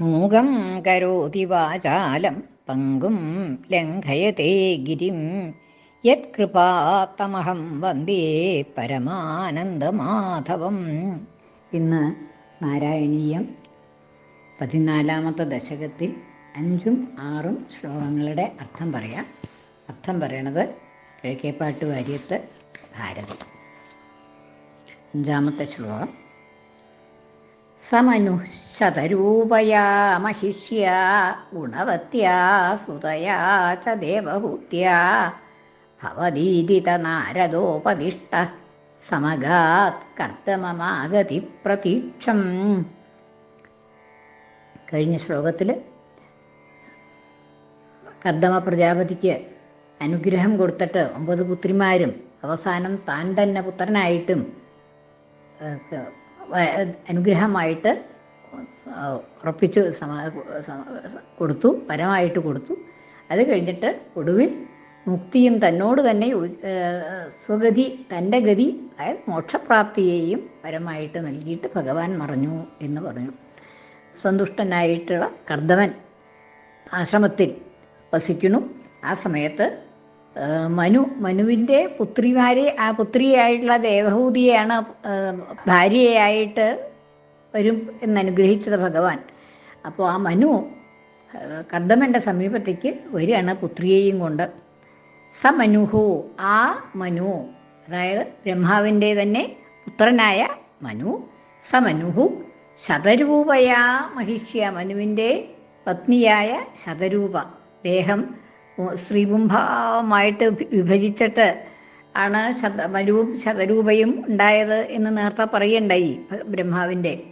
മൂകം കരോതി വാചാലം പങ്കും ലംഘയത്തെ ഗിരിം. യത്കൃപാത്തമഹം വന്ദേ പരമാനന്ദമാധവം. ഇന്ന് നാരായണീയം പതിനാലാമത്തെ ദശകത്തിൽ അഞ്ചും ആറും ശ്ലോകങ്ങളുടെ അർത്ഥം പറയാം. അർത്ഥം പറയണത് കിഴക്കേപ്പാട്ട് വാര്യത്ത് ഭാരതം. അഞ്ചാമത്തെ ശ്ലോകം. സമനുശതരൂപയാ മഹിഷ്യാ ഗുണവത്യാ സുതയാ ച ദേവഭൂത്യാ ഭവദീതിത നാരദോപദിഷ്ട സമഗാത് കർത്തമമാഗതി പ്രതീക്ഷം കഴിഞ്ഞ ശ്ലോകത്തിൽ കർദമ പ്രജാപതിക്ക് അനുഗ്രഹം കൊടുത്തിട്ട് ഒമ്പത് പുത്രിമാരും അവസാനം താൻ തന്നെ പുത്രനായിട്ടും അനുഗ്രഹമായിട്ട് ഉറപ്പിച്ചു കൊടുത്തു പരമായിട്ട് കൊടുത്തു. അത് കഴിഞ്ഞിട്ട് ഒടുവിൽ മുക്തിയും തന്നോട് തന്നെ സ്വഗതി തന്റെ ഗതി അതായത് മോക്ഷപ്രാപ്തിയെയും പരമായിട്ട് നൽകിയിട്ട് ഭഗവാൻ മറഞ്ഞു എന്ന് പറഞ്ഞു. സന്തുഷ്ടനായിട്ടുള്ള കർദവൻ ആശ്രമത്തിൽ വസിക്കുന്നു. ആ സമയത്ത് മനു മനുവിന്റെ പുത്രിമാരെ ആ പുത്രിയായിട്ടുള്ള ദേവഹൂതിയാണ് ഭാര്യയായിട്ട് വരും എന്നനുഗ്രഹിച്ചത് ഭഗവാൻ. അപ്പോൾ ആ മനു ആ, കർദമന്റെ സമീപത്തേക്ക് വരികയാണ് പുത്രിയെയും കൊണ്ട്. സ മനുഹു ആ മനു അതായത് ബ്രഹ്മാവിന്റെ തന്നെ പുത്രനായ മനു സ മനുഹു ശതരൂപയാ മഹിഷ്യ മനുവിന്റെ പത്നിയായ ശതരൂപ. ദേഹം ശ്രീബുംഭമായിട്ട് വിഭജിച്ചിട്ട് ആണ് ശത മനുവും ശതരൂപയും ഉണ്ടായത് എന്ന് നേരത്തെ പറയണ്ടായി ബ്രഹ്മാവിന്റെ.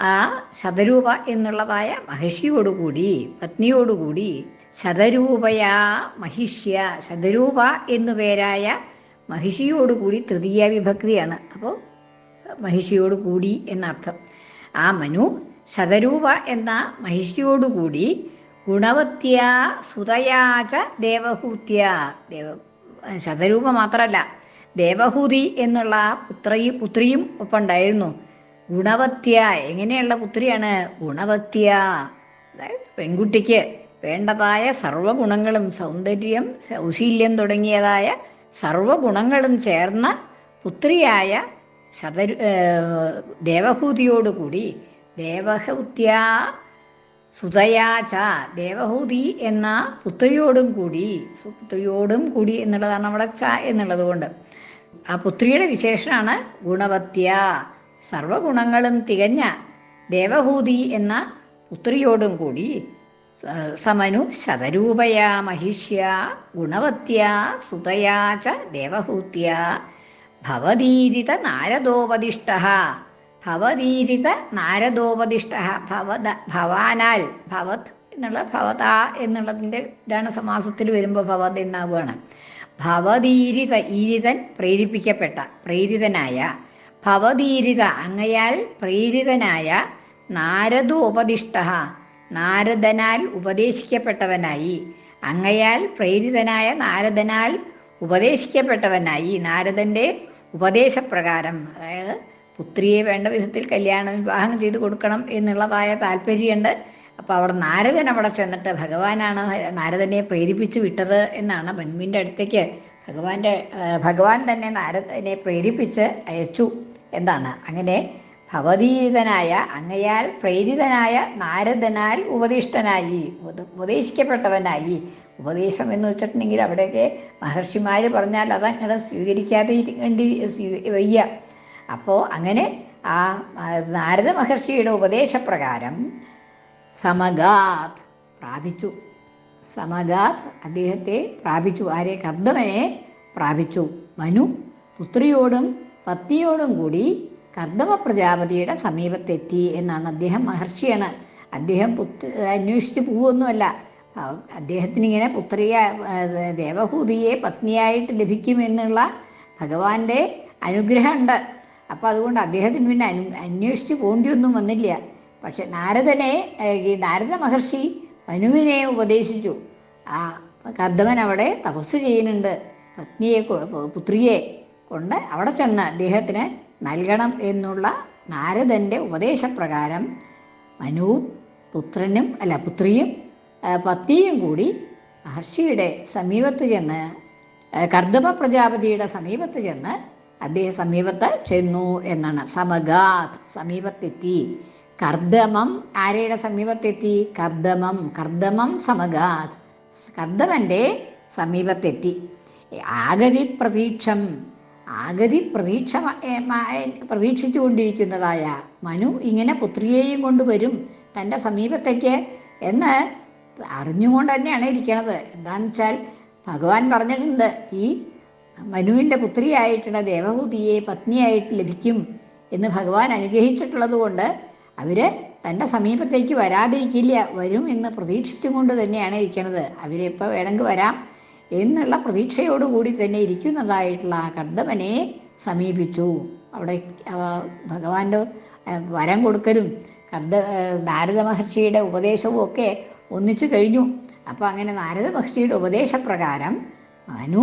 ആ ശതരൂപ എന്നുള്ളതായ മഹിഷിയോടുകൂടി പത്നിയോടുകൂടി ശതരൂപയാ മഹിഷ്യ ശതരൂപ എന്നു പേരായ മഹിഷിയോടുകൂടി തൃതീയ വിഭക്തിയാണ്. അപ്പോൾ മഹിഷിയോട് കൂടി എന്നർത്ഥം. ആ മനു ശതരൂപ എന്ന മഹിഷിയോടുകൂടി ഗുണവത്യ സുതയാച ദേവഹൂത്യ. ദേവ ശതരൂപ മാത്രമല്ല ദേവഹൂതി എന്നുള്ള പുത്രയും പുത്രിയും ഒപ്പം ഉണ്ടായിരുന്നു ഗുണവത്യ എങ്ങനെയുള്ള പുത്രിയാണ്? ഗുണവത്യ. അതായത് പെൺകുട്ടിക്ക് വേണ്ടതായ സർവഗുണങ്ങളും സൗന്ദര്യം സൗശീല്യം തുടങ്ങിയതായ സർവഗുണങ്ങളും ചേർന്ന പുത്രിയായ ശതരു ദേവഹൂതിയോടുകൂടി ദേവഹൂത്യ സുതയാച ദേവഹൂതി എന്ന പുത്രിയോടും കൂടി പുത്രിയോടും കൂടി എന്നുള്ളതാണ് അവിടെ ച എന്നുള്ളത് കൊണ്ട്. ആ പുത്രിയുടെ വിശേഷമാണ് ഗുണവത്യ സർവഗുണങ്ങളും തികഞ്ഞ ദേവഹൂതി എന്ന പുത്രിയോടും കൂടി സമനു ശതരൂപയാ മഹിഷ്യ ഗുണവത്യ സുതയാ ച ദേവഹൂത്യ ഭവതീരിത നാരദോപദിഷ്ട ഭവതീരിത നാരദോപദിഷ്ട ഭവത ഭവാനാൽ ഭവത് എന്നുള്ള ഭവത എന്നുള്ളതിന്റെ ഇതാണ് സമാസത്തിൽ വരുമ്പോൾ ഭവത് എന്നാവുകയാണ്. ഭവതീരിത ഈരിതൻ പ്രേരിപ്പിക്കപ്പെട്ട പ്രേരിതനായ ഭവതീരിത അങ്ങയാൽ പ്രേരിതനായ നാരദോപദിഷ്ട നാരദനാൽ ഉപദേശിക്കപ്പെട്ടവനായി അങ്ങയാൽ പ്രേരിതനായ നാരദനാൽ ഉപദേശിക്കപ്പെട്ടവനായി നാരദന്റെ ഉപദേശപ്രകാരം അതായത് പുത്രിയെ വേണ്ട വിധത്തിൽ കല്യാണം വിവാഹം ചെയ്ത് കൊടുക്കണം എന്നുള്ളതായ താല്പര്യമുണ്ട്. അപ്പോൾ അവിടെ നാരദൻ അവിടെ ചെന്നിട്ട് ഭഗവാനാണ് നാരദനെ പ്രേരിപ്പിച്ചു വിട്ടത് എന്നാണ് മനുവിന്റെ അടുത്തേക്ക് ഭഗവാന്റെ ഭഗവാൻ തന്നെ നാരദനെ പ്രേരിപ്പിച്ച് അയച്ചു എന്താണ് അങ്ങനെ ഭവതീരിതനായ അങ്ങയാൽ പ്രേരിതനായ നാരദനാൽ ഉപദിഷ്ടനായി ഉപ- ഉപദേശിക്കപ്പെട്ടവനായി. ഉപദേശം എന്ന് വെച്ചിട്ടുണ്ടെങ്കിൽ അവിടെയൊക്കെ മഹർഷിമാർ പറഞ്ഞാൽ അതങ്ങനെ സ്വീകരിക്കാതെ ഇരിക്കേണ്ടി വയ്യ. അപ്പോൾ അങ്ങനെ ആ നാരദ മഹർഷിയുടെ ഉപദേശപ്രകാരം സമഗാത് പ്രാപിച്ചു. സമഗാത് അദ്ദേഹത്തെ പ്രാപിച്ചു. ആരെ? കർദ്ദമനെ പ്രാപിച്ചു. മനു പുത്രിയോടും പത്നിയോടും കൂടി കർദ്ദമ പ്രജാപതിയുടെ സമീപത്തെത്തി എന്നാണ് അദ്ദേഹം മഹർഷിയാണ്. അദ്ദേഹം പുത്ര അന്വേഷിച്ച് പോവൊന്നുമല്ല ആ, അദ്ദേഹത്തിന് ഇങ്ങനെ പുത്രിയ ദേവഹൂതിയെ പത്നിയായിട്ട് ലഭിക്കുമെന്നുള്ള ഭഗവാന്റെ അനുഗ്രഹമുണ്ട്. അപ്പോൾ അതുകൊണ്ട് അദ്ദേഹത്തിന് പിന്നെ അനു അന്വേഷിച്ച് പോകേണ്ടിയൊന്നും വന്നില്ല. പക്ഷെ നാരദനെ ഈ നാരദ മഹർഷി മനുവിനെ ഉപദേശിച്ചു. ആ കർദ്ദവൻ അവിടെ തപസ് ചെയ്യുന്നുണ്ട്. പത്നിയെ പുത്രിയെ കൊണ്ട് അവിടെ ചെന്ന് അദ്ദേഹത്തിന് നൽകണം എന്നുള്ള നാരദന്റെ ഉപദേശപ്രകാരം മനുവും പുത്രനും അല്ല പുത്രിയും പത്നിയും കൂടി മഹർഷിയുടെ സമീപത്ത് ചെന്ന് കർദ്ദമ പ്രജാപതിയുടെ സമീപത്ത് ചെന്ന് അദ്ദേഹം സമീപത്ത് ചെന്നു എന്നാണ്. സമഗാത് സമീപത്തെത്തി. കർദമം ആരയുടെ സമീപത്തെത്തി? കർദമം കർദമം സമഗാത്. കർദമന്റെ സമീപത്തെത്തി. ആഗതി പ്രതീക്ഷം ആഗതി പ്രതീക്ഷ പ്രതീക്ഷിച്ചു കൊണ്ടിരിക്കുന്നതായ മനു ഇങ്ങനെ പുത്രിയെയും കൊണ്ടുവരും തന്റെ സമീപത്തേക്ക് എന്ന് അറിഞ്ഞുകൊണ്ട് തന്നെയാണ് ഇരിക്കണത്. എന്താണെന്ന് വെച്ചാൽ ഭഗവാൻ പറഞ്ഞിട്ടുണ്ട് ഈ മനുവിന്റെ പുത്രിയായിട്ടുള്ള ദേവഹൂതിയെ പത്നിയായിട്ട് ലഭിക്കും എന്ന് ഭഗവാൻ അനുഗ്രഹിച്ചിട്ടുള്ളത് കൊണ്ട് അവർ തന്റെ സമീപത്തേക്ക് വരാതിരിക്കില്ല വരും എന്ന് പ്രതീക്ഷിച്ചും കൊണ്ട് തന്നെയാണ് ഇരിക്കുന്നത് അവരെപ്പോൾ വേണമെങ്കിൽ വരാം എന്നുള്ള പ്രതീക്ഷയോടുകൂടി തന്നെ ഇരിക്കുന്നതായിട്ടുള്ള ആ കർദ്ദമനെ സമീപിച്ചു. അവിടെ ഭഗവാന്റെ വരം കൊടുക്കലും കർദ്ദ നാരദ മഹർഷിയുടെ ഉപദേശവും ഒക്കെ ഒന്നിച്ചു കഴിഞ്ഞു. അപ്പോൾ അങ്ങനെ നാരദ മഹർഷിയുടെ ഉപദേശപ്രകാരം മനു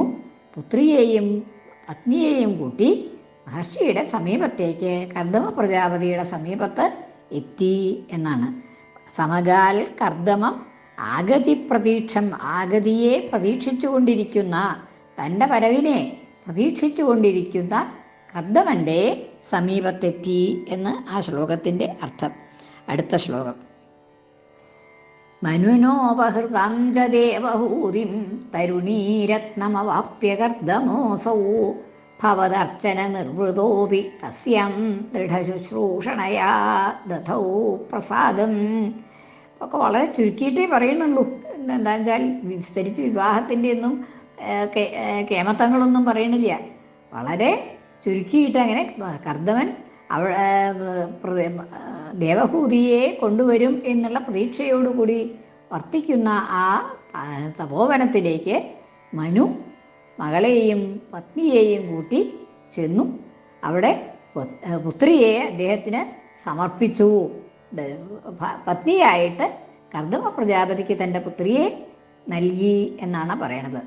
പുത്രിയെയും പത്നിയെയും കൂട്ടി മഹർഷിയുടെ സമീപത്തേക്ക് കർദമ പ്രജാപതിയുടെ സമീപത്ത് എത്തി എന്നാണ്. സമകാൽ കർദമം ആഗതി പ്രതീക്ഷം ആഗതിയെ പ്രതീക്ഷിച്ചുകൊണ്ടിരിക്കുന്ന തന്റെ വരവിനെ പ്രതീക്ഷിച്ചുകൊണ്ടിരിക്കുന്ന കർദമന്റെ സമീപത്തെത്തി എന്ന് ആ ശ്ലോകത്തിന്റെ അർത്ഥം. അടുത്ത ശ്ലോകം. മനുനോപഹൃതം ച ദേവഹൂതിം തരുണീരത്നമവാപ്യകർദ്ദമോസൗ. ഭവദർച്ചന നിർവൃതോപി തസ്യം ദൃഢശുശ്രൂഷണയാ ദധൗ പ്രസാദം. ഒക്കെ വളരെ ചുരുക്കിയിട്ടേ പറയുന്നുള്ളൂ. എന്താണെന്ന് വെച്ചാൽ വിസ്തരിച്ച് വിവാഹത്തിന്റെ ഒന്നും കേമത്തങ്ങളൊന്നും പറയണില്ല. വളരെ ചുരുക്കിയിട്ട് അങ്ങനെ കർദ്ദമൻ അവ ദേവഹൂതിയെ കൊണ്ടുവരും എന്നുള്ള പ്രതീക്ഷയോടുകൂടി വർത്തിക്കുന്ന ആ തപോവനത്തിലേക്ക് മനു മകളെയും പത്നിയെയും കൂട്ടി ചെന്നു. അവിടെ പുത്രിയെ അദ്ദേഹത്തിന് സമർപ്പിച്ചു. പത്നിയായിട്ട് കർദമ പ്രജാപതിക്ക് തന്റെ പുത്രിയെ നൽകി എന്നാണ് പറയണത്.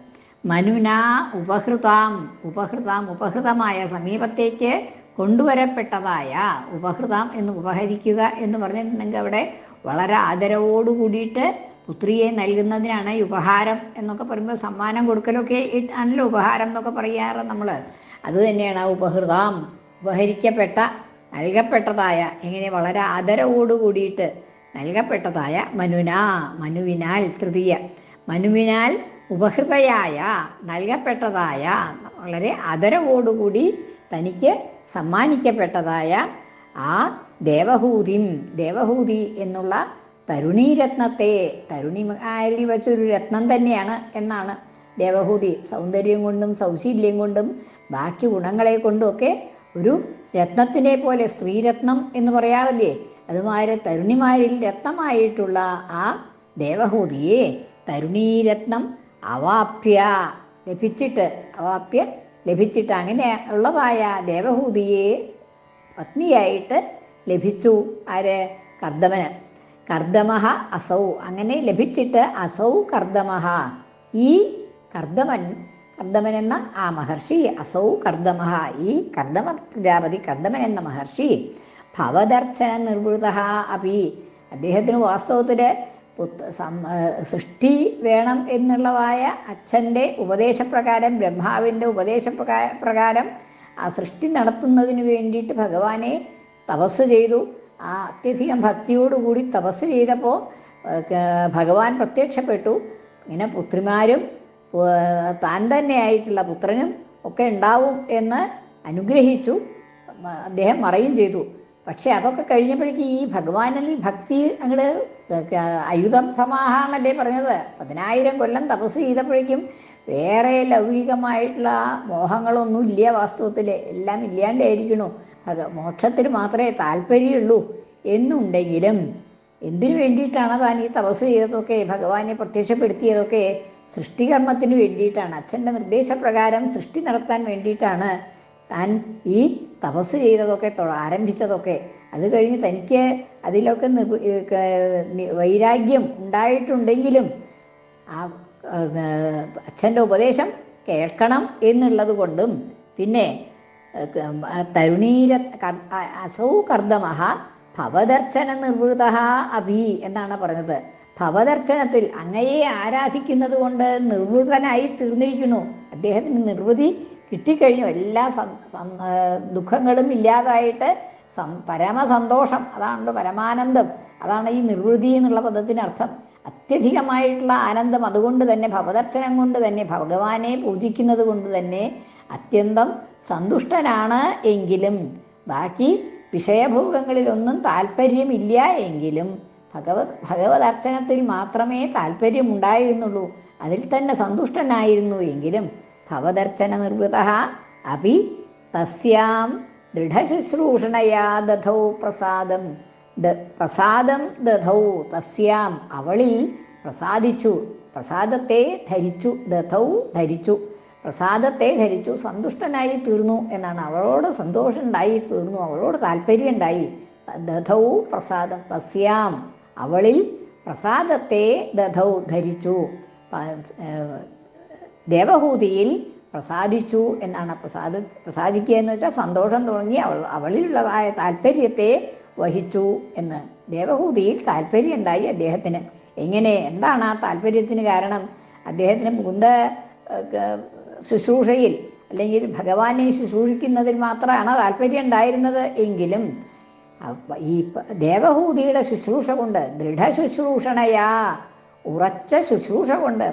മനുന ഉപഹൃതാം ഉപഹൃതാം ഉപഹൃതമായ സമീപത്തേക്ക് കൊണ്ടുവരപ്പെട്ടതായ ഉപഹൃതം എന്ന് ഉപഹരിക്കുക എന്ന് പറഞ്ഞിട്ടുണ്ടെങ്കിൽ അവിടെ വളരെ ആദരവോട് കൂടിയിട്ട് പുത്രിയെ നൽകുന്നതിനാണ് ഉപഹാരം എന്നൊക്കെ പറയുമ്പോൾ സമ്മാനം കൊടുക്കലൊക്കെ ആണല്ലോ ഉപഹാരം എന്നൊക്കെ പറയാറ് നമ്മൾ അത് തന്നെയാണ് ആ ഉപഹൃതം ഉപഹരിക്കപ്പെട്ട നൽകപ്പെട്ടതായ ഇങ്ങനെ വളരെ ആദരവോട് കൂടിയിട്ട് നൽകപ്പെട്ടതായ മനുനാ മനുവിനാൽ തൃതീയ. മനുവിനാൽ ഉപഹൃതയായ നൽകപ്പെട്ടതായ വളരെ ആദരവോടുകൂടി തനിക്ക് സമ്മാനിക്കപ്പെട്ടതായ ആ ദേവഹൂതിം ദേവഹൂതി എന്നുള്ള തരുണീരത്നത്തെ തരുണിമാരിൽ വെച്ചൊരു രത്നം തന്നെയാണ് എന്നാണ് ദേവഹൂതി. സൗന്ദര്യം കൊണ്ടും സൗശീല്യം കൊണ്ടും ബാക്കി ഗുണങ്ങളെ കൊണ്ടുമൊക്കെ ഒരു രത്നത്തിനെ പോലെ സ്ത്രീരത്നം എന്ന് പറയാറില്ലേ? അതുമാതിരി തരുണിമാരിൽ രത്നമായിട്ടുള്ള ആ ദേവഹൂതിയെ തരുണീരത്നം അവാപ്യ ലഭിച്ചിട്ട് അവാപ്യ ലഭിച്ചിട്ട് അങ്ങനെ ഉള്ളതായ ദേവഹൂതിയെ പത്നിയായിട്ട് ലഭിച്ചു. ആര്? കർദമന് കർദമഹ അസൗ. അങ്ങനെ ലഭിച്ചിട്ട് അസൗ കർദമഹ ഈ കർദമൻ കർദമൻ എന്ന ആ മഹർഷി അസൗ കർദമഹ ഈ കർദമ പ്രജാപതി കർദമൻ എന്ന മഹർഷി ഭവദർശന നിർവൃത അപി. അദ്ദേഹത്തിന് വാസ്തവത്തിൽ ഏഹ് സൃഷ്ടി വേണം എന്നുള്ളതായ അച്ഛന്റെ ഉപദേശപ്രകാരം ബ്രഹ്മാവിന്റെ ഉപദേശപ്രകാരം പ്രകാരം ആ സൃഷ്ടി നടത്തുന്നതിന് വേണ്ടിയിട്ട് ഭഗവാനെ തപസ് ചെയ്തു. ആ അത്യധികം ഭക്തിയോടുകൂടി തപസ് ചെയ്തപ്പോൾ ഭഗവാൻ പ്രത്യക്ഷപ്പെട്ടു. ഇങ്ങനെ പുത്രിമാരും താൻ തന്നെയായിട്ടുള്ള പുത്രനും ഒക്കെ ഉണ്ടാവും എന്ന് അനുഗ്രഹിച്ചു. അദ്ദേഹം മറയും ചെയ്തു. പക്ഷെ അതൊക്കെ കഴിഞ്ഞപ്പോഴേക്ക് ഈ ഭഗവാനിൽ ഭക്തി അങ്ങോട്ട് അയുധം സമാഹ എന്നല്ലേ പറഞ്ഞത്. പതിനായിരം കൊല്ലം തപസ് ചെയ്തപ്പോഴേക്കും വേറെ ലൗകികമായിട്ടുള്ള മോഹങ്ങളൊന്നും ഇല്ല വാസ്തവത്തിൽ എല്ലാം ഇല്ലാണ്ടായിരിക്കണു. അത് മോക്ഷത്തിന് മാത്രമേ താല്പര്യമുള്ളൂ എന്നുണ്ടെങ്കിലും എന്തിനു വേണ്ടിയിട്ടാണ് താൻ ഈ തപസ് ചെയ്തതൊക്കെ ഭഗവാനെ പ്രത്യക്ഷപ്പെടുത്തിയതൊക്കെ? സൃഷ്ടികർമ്മത്തിന് വേണ്ടിയിട്ടാണ്. അച്ഛന്റെ നിർദ്ദേശപ്രകാരം സൃഷ്ടി നടത്താൻ വേണ്ടിയിട്ടാണ് താൻ ഈ തപസ് ചെയ്തതൊക്കെ ആരംഭിച്ചതൊക്കെ അത് കഴിഞ്ഞ് തനിക്ക് അതിലൊക്കെ വൈരാഗ്യം ഉണ്ടായിട്ടുണ്ടെങ്കിലും ആ അച്ഛന്റെ ഉപദേശം കേൾക്കണം എന്നുള്ളത് കൊണ്ടും പിന്നെ തരുണീര അസൗ കർദ്ദമഹ ഭവദർശന നിർവൃത അഭി എന്നാണ് പറഞ്ഞത്. ഭവദർശനത്തിൽ അങ്ങയെ ആരാധിക്കുന്നത് കൊണ്ട് നിർവൃതനായി തീർന്നിരിക്കുന്നു. അദ്ദേഹത്തിന് നിർവൃതി കിട്ടിക്കഴിഞ്ഞു. എല്ലാ ദുഃഖങ്ങളും ഇല്ലാതായിട്ട് പരമസന്തോഷം. അതാണ് പരമാനന്ദം. അതാണ് ഈ നിർവൃതി എന്നുള്ള പദത്തിനർത്ഥം. അത്യധികമായിട്ടുള്ള ആനന്ദം അതുകൊണ്ട് തന്നെ ഭവദർശനം കൊണ്ട് തന്നെ ഭഗവാനെ പൂജിക്കുന്നത് കൊണ്ട് തന്നെ അത്യന്തം സന്തുഷ്ടനാണ് എങ്കിലും. ബാക്കി വിഷയഭോഗങ്ങളിലൊന്നും താല്പര്യമില്ല എങ്കിലും ഭഗവത് ഭഗവതർച്ചനത്തിൽ മാത്രമേ താല്പര്യമുണ്ടായിരുന്നുള്ളൂ അതിൽ തന്നെ സന്തുഷ്ടനായിരുന്നു എങ്കിലും. ഭവദർശന നിർവൃത അപി തസ്യാം ദൃഢശുശ്രൂഷണയാ ദധൗ പ്രസാദം. പ്രസാദം ദധൗ തസ്യാം അവളിൽ പ്രസാദിച്ചു. പ്രസാദത്തെ ധരിച്ചു. ദധൗ ധരിച്ചു. പ്രസാദത്തെ ധരിച്ചു. സന്തുഷ്ടനായി തീർന്നു എന്നാണ്. അവളോട് സന്തോഷമുണ്ടായി തീർന്നു. അവളോട് താല്പര്യം ഉണ്ടായി ദധൗ പ്രസാദം തസ്യാം അവളിൽ പ്രസാദത്തെ ദധൗ ധരിച്ചു. ദേവഹൂതിയിൽ പ്രസാദിച്ചു എന്നാണ് പ്രസാദ പ്രസാദിക്കുക എന്ന് വെച്ചാൽ സന്തോഷം തുടങ്ങി അവൾ അവളിലുള്ളതായ താല്പര്യത്തെ വഹിച്ചു എന്ന്. ദേവഹൂതിയിൽ താല്പര്യം ഉണ്ടായി അദ്ദേഹത്തിന്. എങ്ങനെ? എന്താണ് ആ താല്പര്യത്തിന് കാരണം? അദ്ദേഹത്തിന് മുകുന്ദ ശുശ്രൂഷയിൽ അല്ലെങ്കിൽ ഭഗവാനെ ശുശ്രൂഷിക്കുന്നതിൽ മാത്രമാണ് താല്പര്യം ഉണ്ടായിരുന്നത് എങ്കിലും ഈ ദേവഹൂതിയുടെ ശുശ്രൂഷ കൊണ്ട് ദൃഢശുശ്രൂഷണയാ ഉറച്ച ശുശ്രൂഷ കൊണ്ട്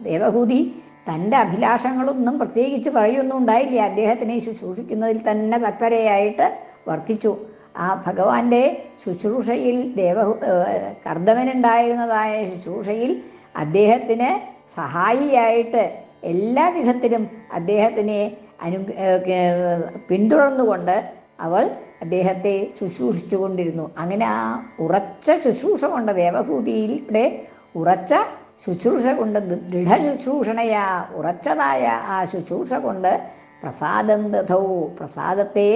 ദേവഹൂതി തന്റെ അഭിലാഷങ്ങളൊന്നും പ്രത്യേകിച്ച് പറയൊന്നും ഉണ്ടായില്ല. അദ്ദേഹത്തിനെ ശുശ്രൂഷിക്കുന്നതിൽ തന്നെ തത്പരയായിട്ട് വർത്തിച്ചു. ആ ഭഗവാന്റെ ശുശ്രൂഷയിൽ ദേവ കർദ്ദവനുണ്ടായിരുന്നതായ ശുശ്രൂഷയിൽ അദ്ദേഹത്തിന് സഹായിയായിട്ട് എല്ലാ വിധത്തിലും അദ്ദേഹത്തിനെ അനു പിന്തുടർന്നുകൊണ്ട് അവൾ അദ്ദേഹത്തെ ശുശ്രൂഷിച്ചുകൊണ്ടിരുന്നു. അങ്ങനെ ആ ഉറച്ച ശുശ്രൂഷ കൊണ്ട് ദേവഭൂതിയുടെ ഉറച്ച ശുശ്രൂഷ കൊണ്ട് ദൃഢശുശ്രൂഷണയാ ഉറച്ചതായ ആ ശുശ്രൂഷ കൊണ്ട് പ്രസാദം ദധൗ. പ്രസാദത്തെ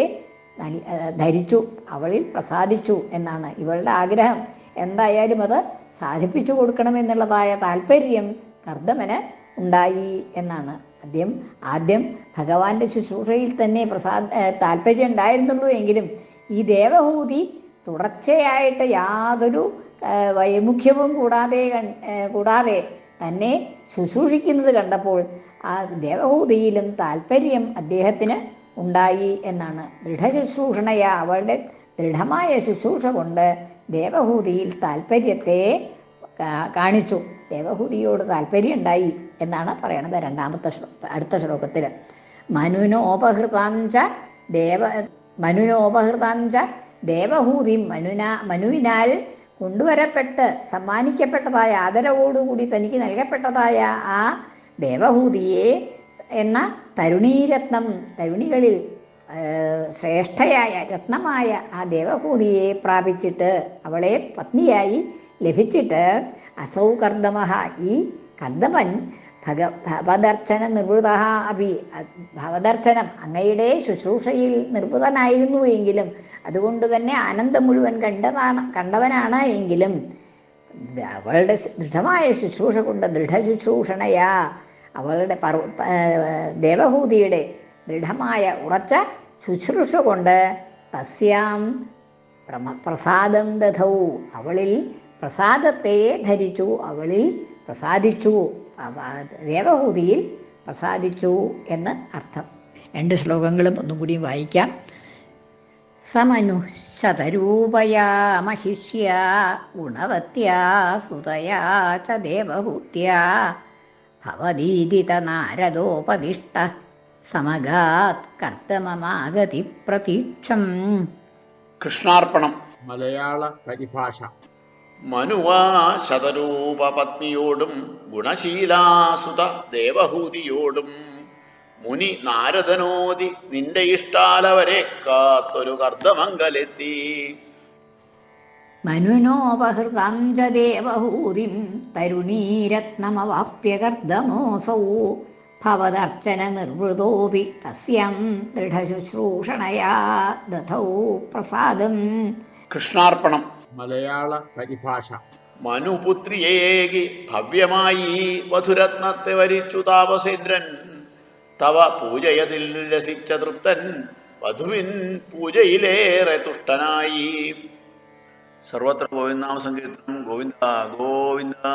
ധരിച്ചു അവളിൽ പ്രസാദിച്ചു എന്നാണ് ഇവളുടെ ആഗ്രഹം. എന്തായാലും അത് സാധിപ്പിച്ചു കൊടുക്കണമെന്നുള്ളതായ താല്പര്യം കർദ്ദമന് ഉണ്ടായി എന്നാണ് ആദ്യം. ആദ്യം ഭഗവാന്റെ ശുശ്രൂഷയിൽ തന്നെ പ്രസാദ താല്പര്യം ഉണ്ടായിരുന്നുള്ളൂ എങ്കിലും ഈ ദേവഹൂതി തുടർച്ചയായിട്ട് യാതൊരു വൈമുഖ്യവും കൂടാതെ കൂടാതെ തന്നെ ശുശ്രൂഷിക്കുന്നത് കണ്ടപ്പോൾ ആ ദേവഹൂതിയിലും താല്പര്യം അദ്ദേഹത്തിന് ഉണ്ടായി എന്നാണ്. ദൃഢശുശ്രൂഷണയ അവളുടെ ദൃഢമായ ശുശ്രൂഷ കൊണ്ട് ദേവഹൂതിയിൽ താല്പര്യത്തെ കാണിച്ചു. ദേവഹൂതിയോട് താല്പര്യം ഉണ്ടായി എന്നാണ് പറയണത് രണ്ടാമത്തെ ശ്ലോ അടുത്ത ശ്ലോകത്തിൽ മനുനോപഹൃതാം ദേവ മനുനോപഹൃതാം ദേവഹൂതി മനുന മനുവിനാൽ കൊണ്ടുവരപ്പെട്ട് സമ്മാനിക്കപ്പെട്ടതായ ആദരവോടുകൂടി തനിക്ക് നൽകപ്പെട്ടതായ ആ ദേവഹൂതിയെ എന്ന തരുണീരത്നം തരുണികളിൽ ശ്രേഷ്ഠയായ രത്നമായ ആ ദേവഹൂതിയെ പ്രാപിച്ചിട്ട് അവളെ പത്നിയായി ലഭിച്ചിട്ട് അസൗ കർദമഹ ഈ കർദമൻ ഭഗ ഭവദർശന നിർവൃത അഭി. ഭവദർശനം അങ്ങയുടെ ശുശ്രൂഷയിൽ നിർവൃതനായിരുന്നു എങ്കിലും അതുകൊണ്ട് തന്നെ ആനന്ദം മുഴുവൻ കണ്ടതാണ് കണ്ടവനാണ് എങ്കിലും അവളുടെ ദൃഢമായ ശുശ്രൂഷ കൊണ്ട് ദൃഢശുശ്രൂഷണയാ. അവളുടെ പർവ ദേവഹൂതിയുടെ ദൃഢമായ ഉറച്ച ശുശ്രൂഷ കൊണ്ട് തസ്യാം പ്രസാദം ദധൗ. അവളിൽ പ്രസാദത്തെ ധരിച്ചു അവളിൽ പ്രസാദിച്ചു. ദേവഹൂതിയിൽ പ്രസാദിച്ചു എന്ന് അർത്ഥം. രണ്ട് ശ്ലോകങ്ങളും ഒന്നും കൂടി വായിക്കാം. സമനുശതരൂപയാ മഹിഷ്യ ഗുണവത്യാ സുതയാ ച ദേവഹൂത്യാ ഭവദീദിത നാരദോപദിഷ്ട സമഗാത് കർത്തമമാഗതി പ്രതീക്ഷം കൃഷ്ണാർപ്പണം. മലയാള പരിഭാഷ. മനുവാ ശതരൂപപത്നിയോടും ഗുണശീലാസുത ദേവഹൂതിയോടും. മുനി നാരദനോതി നിന്റെ ഇഷ്ടാലവരെ കാത്തൊരു കർത്തമംഗലെത്തി മനുനോപഹൃതാം ച ദേവഹൂതിം തരുണീരത്നമവാപ്യ കർദമോസൗ. ഭവദർച്ചന നിർവൃതോപി തസ്യം ദൃഢശുശ്രൂഷണയാ ദധൗ പ്രസാദം. കൃഷ്ണാർപ്പണം. മലയാള പരിഭാഷ. മനുപുത്രിയേകി ഭവ്യമായി വധുരത്നത്തെ വരിച്ചു താപസേന്ദ്രൻ. തവ പൂജയതിൽ രസിച്ച തൃപ്തൻ വധുവിൻ പൂജയിലേറെ തുഷ്ടനായി. സർവത്ര ഗോവിന്ദ സങ്കീർത്തനം ഗോവിന്ദ ഗോവിന്ദ.